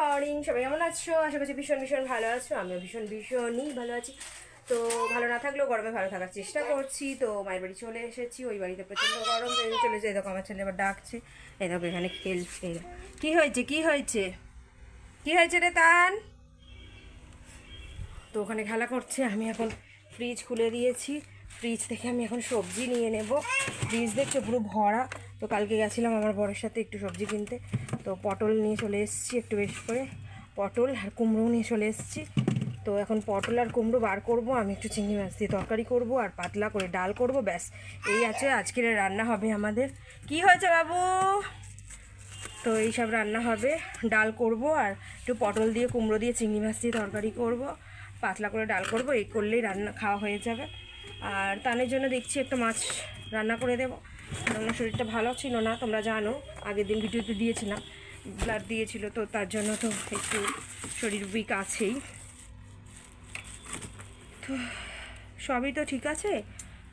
Morning সবাই কেমন আছো? আশা করছি ভীষণ ভীষণ ভালো আছো। আমিও ভীষণ, ভীষণই ভালো আছি। তো ভালো না থাকলেও গরমে ভালো থাকার চেষ্টা করছি। তো মায়ের বাড়ি চলে এসেছি, ওই বাড়িতে প্রচণ্ড গরম চলে যায় দেখো, আমার ছেলে আবার ডাকছে। এই দেখো, এখানে খেলছে। কি হয়েছে কি হয়েছে? কি হয়েছে রে তান? তো ওখানে খেলা করছে, আমি এখন ফ্রিজ খুলে দিয়েছি। ফ্রিজ থেকে আমি এখন সবজি নিয়ে নেব। ফ্রিজ দেখছ পুরো ভরা। তো কালকে গেছিলাম আমার বরের সাথে একটু সবজি কিনতে। তো পটল নিয়ে চলে এসেছি একটু বেশি করে। পটল আর কুমড়ো নিয়ে চলে এসেছি। তো এখন পটল আর কুমড়ো বার করব। আমি একটু চিংড়ি মাছ দিয়ে তরকারি করব আর পাতলা করে ডাল করব। ব্যাস, এই আছে আজকের রান্না হবে আমাদের। কি হয়েছে বাবু? তো এই সব রান্না হবে। ডাল করব আর একটু পটল দিয়ে, কুমড়ো দিয়ে, চিংড়ি মাছ দিয়ে তরকারি করব। পাতলা করে ডাল করব। এই করলেই রান্না খাওয়া হয়ে যাবে। আর তানের জন্য দেখছি একটা মাছ রান্না করে দেবো। আমার শরীরটা ভালো ছিল না, তোমরা জানো। আগের দিন ভিডিওতে দিয়েছিলাম ব্লাড দিয়েছিল, তো তার জন্য তো একটু শরীর উইক আছেই। তো সবই তো ঠিক আছে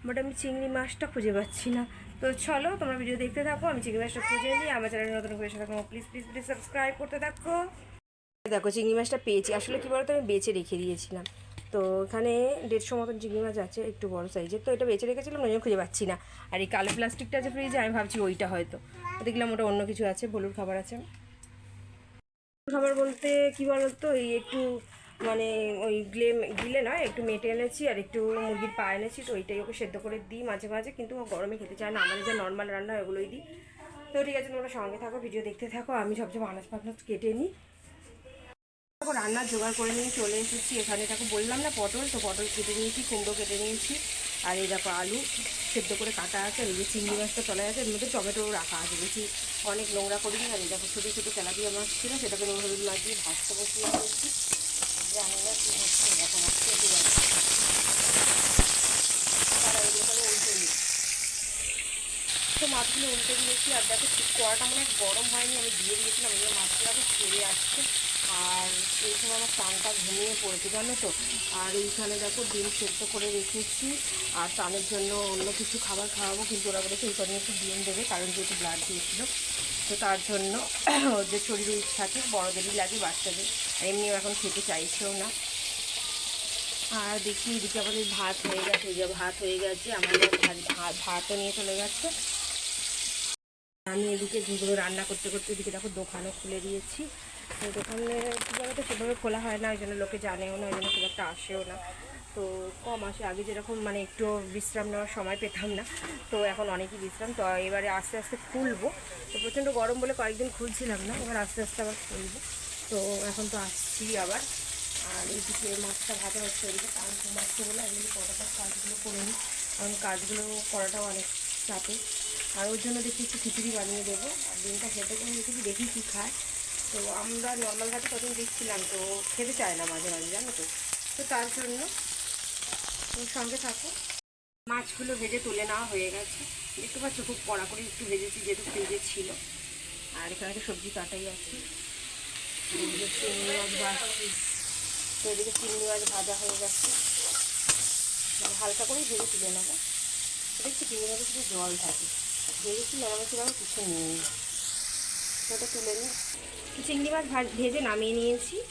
বাট আমি চিংড়ি মাছটা খুঁজে পাচ্ছি না। তো চলো, তোমরা ভিডিও দেখতে থাকো, আমি চিংড়ি মাছটা খুঁজে নিই, আমার চ্যানেল নতুন করে সাথে প্লিজ প্লিজ প্লিজ সাবস্ক্রাইব করতে থাকো। দেখো, চিংড়ি মাছটা পেয়েছি। আসলে কী বলতো, আমি বেছে রেখে দিয়েছিলাম। তো এখানে দেড়শো মতন চিংড়ি মাছ আছে, একটু বড় সাইজের তো এটা বেঁচে রেখেছিলাম, ওই খুঁজে পাচ্ছি না। আর এই কালো প্লাস্টিকটা আছে ফ্রিজে আমি ভাবছি ওইটা হয়তো। দেখলাম ওটা অন্য কিছু আছে বলুর খাবার আছে। খাবার বলতে কি বলতো, এই একটু মানে ওই গ্লে গিলে নয়, একটু মেটে এনেছি আর একটু মুরগির পা এনেছি, তো ওইটাই ওকে সেদ্ধ করে দিই মাঝে মাঝে, কিন্তু ও গরমে খেতে চায় না। আমাদের যে নর্মাল রান্না হয়, ওগুলোই দিই। তো ঠিক আছে, তোমরা সঙ্গে থাকো ভিডিও দেখতে থাকো, আমি সবচেয়ে মানাস ফানাস কেটে নিই। দেখো, রান্নার জোগাড় করে নিয়ে চলে এসেছি। এখানে দেখো, বললাম না পটল, তো পটল কেটে নিয়েছি, কুমড়ো কেটে নিয়েছি। আর এই দেখো আলু সেদ্ধ করে কাটা আছে এই যে চিংড়ি মাছটা চলে আছে, এর মধ্যে টমেটো রাখা আছে। বেশি অনেক নোংরা করিনি, আর এই দেখো ছোটো ছোটো তেলাপিয়া মাছ ছিল, সেটাকে নুন হলুদ মাছ দিয়ে ভাজতে বসিয়ে দিয়েছি। জানি না কী হচ্ছে তারা এগুলোকে উল্টে নিই তো মাছগুলো উল্টে দিয়েছি, আর দেখো কড়াটা মানে গরম হয়নি, আমি দিয়ে দিয়েছিলাম এই মাছগুলো এখন ছেড়ে আসছে। আর এই সময় আমার টানটা ঘুমিয়ে পড়েছে, জানো তো? আর এইখানে দেখো ডিম সেদ্ধ করে রেখেছি, আর টানের জন্য অন্য কিছু খাবার খাওয়াবো, কিন্তু ওরা বলেছে এই কদিন একটু ডিম দেবে, কারণ যেহেতু ব্লাড দিয়েছিল। তো তার জন্য ওদের শরীর উইক থাকে বড়দেরই লাগে, বাচ্চাদের। এমনিও এখন খেতে চাইছেও না। আর দেখি এদিকে আমাদের ভাত হয়ে গেছে, এই যে ভাত হয়ে গেছে, আমাদের ভাত, ভাত- ভাতও নিয়ে চলে গেছে। আমি এদিকে যেগুলো রান্না করতে করতে এদিকে দেখো দোকানও খুলে দিয়েছি। দোকানে কী বলতো সেভাবে খোলা হয় না, ওই জন্য লোকে জানেও না, ওই জন্য খুব একটা আসেও না। তো কম আসে, আগে যেরকম মানে একটু বিশ্রাম নেওয়ার সময় পেতাম না, তো এখন অনেকই বিশ্রাম। তো এবারে আস্তে আস্তে খুলবো। তো প্রচণ্ড গরম বলে কয়েকদিন খুলছিলাম না, এবার আস্তে আস্তে আবার খুলবো। তো এখন তো আসছি আবার। আর এইদিকে মাছটা ভাজা হচ্ছে ওইদিকে কাজ ঘুমাচ্ছে বলে আমি ফটাফট কাজগুলো করে নিই, কারণ কাজগুলো করাটাও অনেক চাপে আর ওর জন্য দেখি একটু খিচুড়ি বানিয়ে দেবো। আর দিনটা খেতে করে দেখি কী খায়। তো আমরা নর্মাল ভাবে কদিন দেখছিলাম তো খেতে চায় না মাঝে মাঝে, জানো তো। তো তার জন্য ওর সঙ্গে থাকো। মাছগুলো ভেজে তুলে নেওয়া হয়ে গেছে। দেখতে পাচ্ছ, খুব কড়া করে একটু ভেজেছি, যেহেতু ফ্রিজে ছিল। আর এখানে তো সবজি কাটাই আছে। এদিকে চিংড়ি মাছ তো এদিকে চিংড়ি মাছ ভাজা হয়ে গেছে। মানে হালকা করেই ভেজে তুলে নেব। দেখছি চিংড়ি মাছে শুধু জল থাকে। ভেজেছি মেরামেছিলাম কিছু নেই। ওটা তুলে নিই। চিংড়ি মাছ ভাজ- ভেজে নামিয়ে নিয়েছি।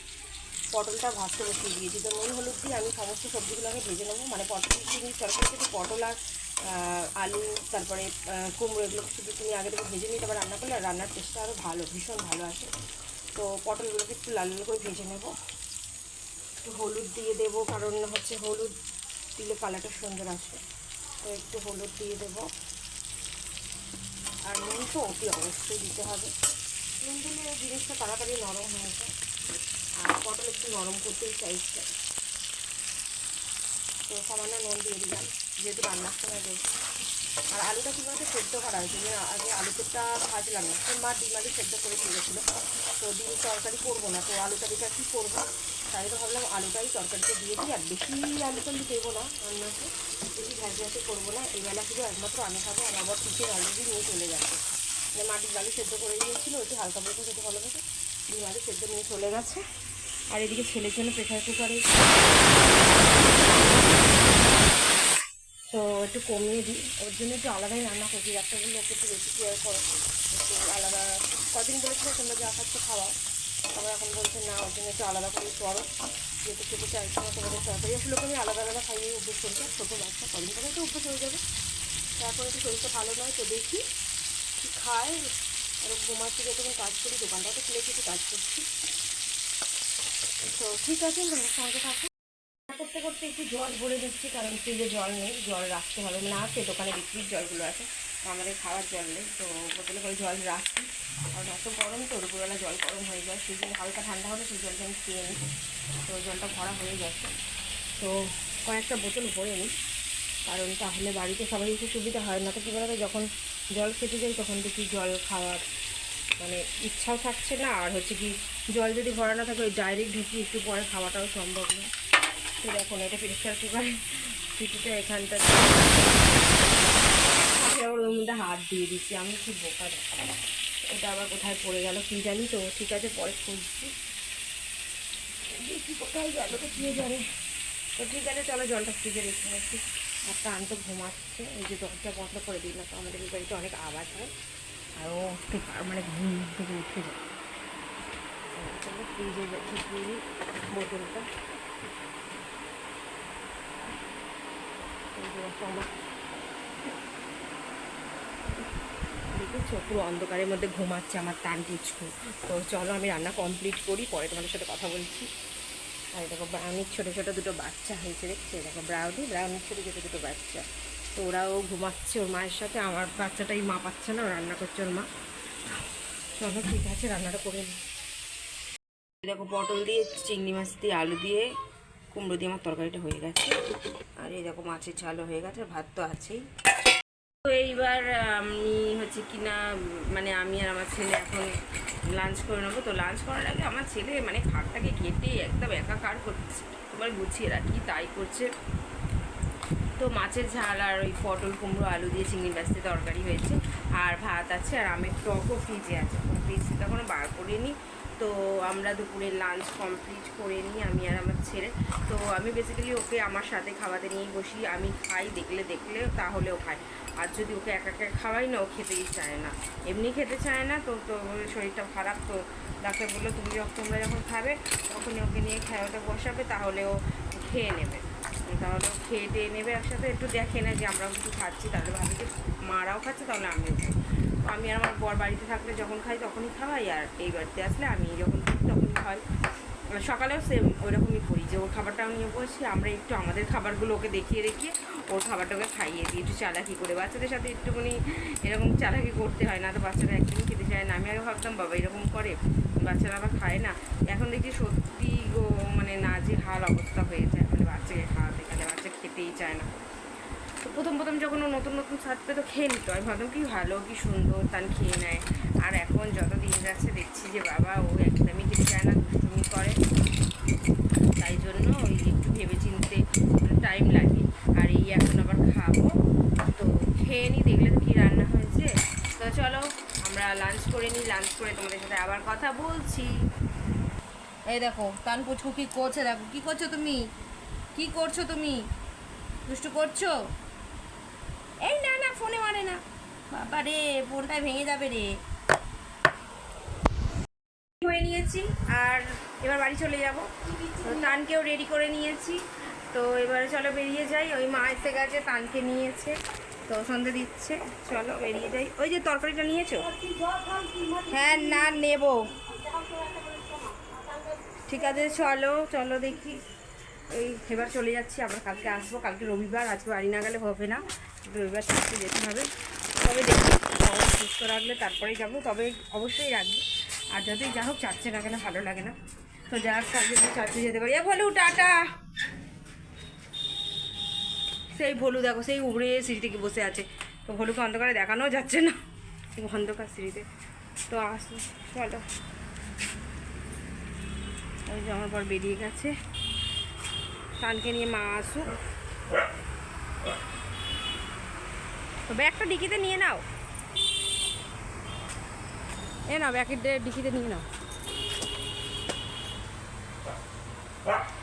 পটলটা ভাজতে বসিয়ে দিয়েছি। তো নুন, হলুদ দিয়ে আমি সমস্ত সবজিগুলোকে ভেজে নেব। মানে পটল চিংড়ি, তরকারি শুধু পটল আর আলু, তারপরে কুমড়ো এগুলো শুধু তুমি আগে থেকে ভেজে নিয়ে তারপর রান্না করলে আর রান্নার টেস্টটা আরও ভালো, ভীষণ ভালো আসে। তো পটলগুলোকে একটু লাল লাল করে ভেজে নেব। একটু হলুদ দিয়ে দেবো, কারণ হচ্ছে হলুদ দিলে কালারটা সুন্দর আসে তো একটু হলুদ দিয়ে দেবো। আর নুন তো অতি অবশ্যই দিতে হবে। নুন দিলে জিনিসটা তাড়াতাড়ি নরম হয়ে যায় আর পটল একটু নরম করতেই চাইছে। তো সামান্য নুন দিয়ে দিলাম, যেহেতু রান্নার সময় দেবো আর আলুটা কীভাবে সেদ্ধ করা হয়েছে। যে আগে আলুটা ভাজলাম না। মা ডিম আলু সেদ্ধ করে দিয়েছিলো তো ডিম তরকারি করব না। তো আলুটা দেখে কী করব? তাই তো ভাবলাম আলুটাই তরকারিতে দিয়ে দিই। আর বেশি আলু টালু দেবো না রান্নাতে। বেশি ভাজি ভাজি করব না। এই বেলা শুধু একমাত্র আমি খাব আর আবার টিফিন অলরেডি নিয়ে চলে গেছে। যে মাটির আলু সেদ্ধ করে দিয়েছিলো, একটু হালকা ফুলকা খেতে ভালো লাগে ডিম আলু সেদ্ধ নিয়ে চলে গেছে। আর এদিকে ছেলের জন্য প্রেশার কুকারে তো একটু কমিয়ে দিই। ওর জন্য একটু আলাদাই রান্না করছি ডাক্তারগুলো ওকে একটু বেশি কেয়ার করো। একটু আলাদা কদিন বলেছিল তোমরা যা খাচ্ছ খাওয়াও। আবার এখন বলছে, না, ওর জন্য একটু আলাদা করে করো। যেহেতু খেতে চাইছে না, তোমাদের সরকারি ফুলকে আমি আলাদা আলাদা খাইয়ে অভ্যেস করছি ছোটো বাচ্চা কদিন পরে তো অভ্যেস হয়ে যাবে। তারপরে একটু শরীরটা ভালো নয়, তো দেখি কি খায়? আর ঘুমাচ্ছি যতক্ষণ কাজ করি দোকানটা তো খুলে কিছু কাজ করছি। তো ঠিক আছে, তোমার সঙ্গে থাকো। করতে করতে একটু জল ভরে দিচ্ছি কারণ ফ্রিজে জল নেই, জল রাখতে হবে না আছে, দোকানে বিক্রির জলগুলো আছে আমাদের খাওয়ার জল নেই, তো বোতলে করে জল রাখছি। কারণ এত গরম তো, দুপুরবেলা জল গরম হয়ে যায় সেই জন্য হালকা ঠান্ডা হলে সেই জলটা আমি খেয়ে নিই। তো জলটা ভরা হয়ে গেছে। তো কয়েকটা বোতল ভরে নিই, কারণ তাহলে বাড়িতে সবাই একটু সুবিধা হয়, না তো কী বলতো, যখন জল খেতে যাই তখন দেখি জল খাওয়ার মানে ইচ্ছাও থাকছে না। আর হচ্ছে কি জল যদি ভরা না থাকে, ওই ডাইরেক্ট ঢুকি একটু পরে খাওয়াটাও সম্ভব না। তো দেখুন এটা পরিষ্কার কুকারে সিটিটা এখানটা ওর মধ্যে হাত দিয়ে দিচ্ছি। আমি খুব বোকা এটা আবার কোথায় পড়ে গেল কি জানি তো। ঠিক আছে, পরে খুঁজছি। কোথায় গেল, তো কে জানে। তো ঠিক আছে, চলো জলটা ফ্রিজে রেখে রাখি আর টান তো ঘুমাচ্ছে, এই যে দরজা বন্ধ করে না তো আমাদের বাড়িতে অনেক আওয়াজ হয়। আর ও মানে ঘুম থেকে উঠে যায়। ফ্রিজে দিই বোতলটা। দেখেছ? পুরো অন্ধকারের মধ্যে ঘুমাচ্ছে আমার টান টিচকু তো চলো আমি রান্না কমপ্লিট করি, পরে তোমাদের সাথে কথা বলছি। আর দেখো ব্রাউনির ছোটো ছোটো দুটো বাচ্চা হয়েছে, দেখছ? দেখো, ব্রাউনি ব্রাউনির ছোটো ছোটো দুটো বাচ্চা। তো ওরাও ঘুমাচ্ছে ওর মায়ের সাথে, আমার বাচ্চাটাই মা পাচ্ছে না রান্না করছে ওর মা। চলো, ঠিক আছে, রান্নাটা করে নিই। দেখো, পটল দিয়ে, চিংড়ি মাছ দিয়ে, আলু দিয়ে, কুমড়ো দিয়ে আমার তরকারিটা হয়ে গেছে। আর এই দেখো, মাছের ঝালও হয়ে গেছে, ভাত তো আছেই। তো এইবার আমি হচ্ছে কি না মানে আমি আর আমার ছেলে এখন লাঞ্চ করে নেব। তো লাঞ্চ করার আগে আমার ছেলে মানে খাটটাকে কেটে একদম একাকার করছে। তোমার গুছিয়ে রাখি, তাই করছে। তো মাছের ঝাল আর ওই পটল, কুমড়ো, আলু দিয়ে চিংড়ি দিয়ে তরকারি হয়েছে। আর ভাত আছে, আর আমের টকও ফ্রিজে আছে। ফ্রিজ এখনও বার করিনি। তো আমরা দুপুরে লাঞ্চ কমপ্লিট করে নিই, আমি আর আমার ছেলে। তো আমি বেসিক্যালি ওকে আমার সাথে খাওয়াতে নিয়েই বসি। আমি খাই, দেখলে দেখলে তাহলেও খাই। আর যদি ওকে একা একা খাওয়াই না, ও খেতেই চায় না। এমনি খেতে চায় না, তো তো শরীরটা খারাপ, তো ডাক্তার বলল, তুমি যখন, তোমরা যখন খাবে, তখনই ওকে নিয়ে খাওয়াতে বসাবে, তাহলে ও খেয়ে নেবে। তাহলে খেয়ে টেয়ে নেবে একসাথে। একটু দেখে না যে, আমরাও কিছু খাচ্ছি, তাহলে ভাবি যে মারাও খাচ্ছে, তাহলে আমিও খাই। আমি আর আমার বর বাড়িতে থাকলে যখন খাই তখনই খাওয়াই, আর এই বাড়িতে আসলে আমি যখন খাই তখনই খাই সকালেও সেম ওইরকমই করি যে ওর খাবারটাও নিয়ে বসি, আমরা একটু আমাদের খাবারগুলো ওকে দেখিয়ে দেখিয়ে ওর খাবারটাকে খাইয়ে দিই, একটু চালাকি করে। বাচ্চাদের সাথে একটুখানি এরকম চালাকি করতে হয় না, তো বাচ্চারা একদিনই খেতে চায় না। আমি আগে ভাবতাম বাবা এরকম করে, বাচ্চারা আবার খায় না। এখন দেখছি সত্যি গো মানে না যে হাল অবস্থা হয়ে যায় মানে বাচ্চাকে খাওয়াতে গেলে বাচ্চা খেতেই চায় না। তো প্রথম প্রথম যখন ও নতুন নতুন স্বাদ পেতো খেয়ে নিত। আমি ভাবতাম কি ভালো, কি সুন্দর তান খেয়ে নেয়। আর এখন যত দিন যাচ্ছে দেখছি যে বাবা, ও একদমই খেতে চায় না, দুষ্টুমি করে। তাই জন্য ওই একটু ভেবে চিনতে টাইম লাগে। আর এই এখন আবার খাব। তো খেয়ে নিই দেখলে তো কী রান্না হয়েছে। তো চলো, আমরা লাঞ্চ করে নিই লাঞ্চ করে তোমাদের সাথে আবার কথা বলছি। এই দেখো তান পুচকু কি করছে? দেখো, কি করছ তুমি? কি করছ তুমি? দুষ্টু করছ? এই না না, ফোনে মারে না। বাবা রে ফোনটাই ভেঙে যাবে রে। হয়ে নিয়েছি, আর এবার বাড়ি চলে যাব। তানকেও রেডি করে নিয়েছি। তো এবারে চলো বেরিয়ে যাই। ওই মা এসে গেছে, তানকে নিয়েছে। তো সন্ধে দিচ্ছে। চলো বেরিয়ে যাই। ওই যে তরকারিটা নিয়েছো? হ্যাঁ না, নেব। ঠিক আছে, চলো চলো দেখি। এই, এবার চলে যাচ্ছি, আমরা কালকে আসব, কালকে রবিবার, আজকে বাড়ি না গেলে হবে না। রবিবার থেকে যেতে হবে। তবে দেখি সুস্থ রাখলে তারপরেই যাব, তবে অবশ্যই রাখব। আর যতই যা হোক চাচ্ছে না কেন ভালো লাগে না। তো যা কালকে যদি চাচ্ছে যেতে পারি। ভলু, টাটা! সেই ভলু, দেখো, সেই উবড়ে সিঁড়ি থেকে বসে আছে। তো ভলুকে অন্ধকারে দেখানো যাচ্ছে না। অন্ধকার সিঁড়িতে। তো আসো, চলো। ওই যে আমার পর বেরিয়ে গেছে। তানকে নিয়ে মা আসুক। ব্যাগটা ডিকিতে নিয়ে নাও। এ নাও ব্যাগের ডিকিতে নিয়ে নাও।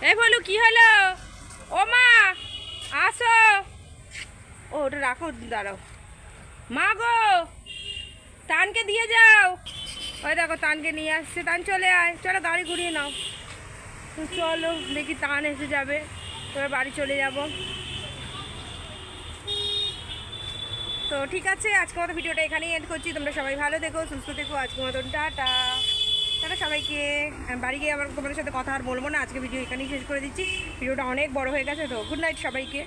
এই বলু কি হলো? ও মা, আসো। ও, ওটা রাখো, দাঁড়াও। মা গো, তানকে দিয়ে যাও। ওই দেখো, তানকে নিয়ে আসছে। তান চলে আয়। চলো গাড়ি ঘুরিয়ে নাও। তো চলো, দেখি তান এসে যাবে। এবার বাড়ি চলে যাব। তো ঠিক আছে আজকে মতো ভিডিওটা এখানেই এন্ড করছি। তোমরা সবাই ভালো দেখো সুস্থ দেখো আজকে মতন টাটা। তারা সবাইকে। বাড়ি গিয়ে আমার তোমাদের সাথে কথা আর বলব না। আজকে ভিডিও এখানেই শেষ করে দিচ্ছি। ভিডিওটা অনেক বড় হয়ে গেছে, তো গুড নাইট সবাইকে।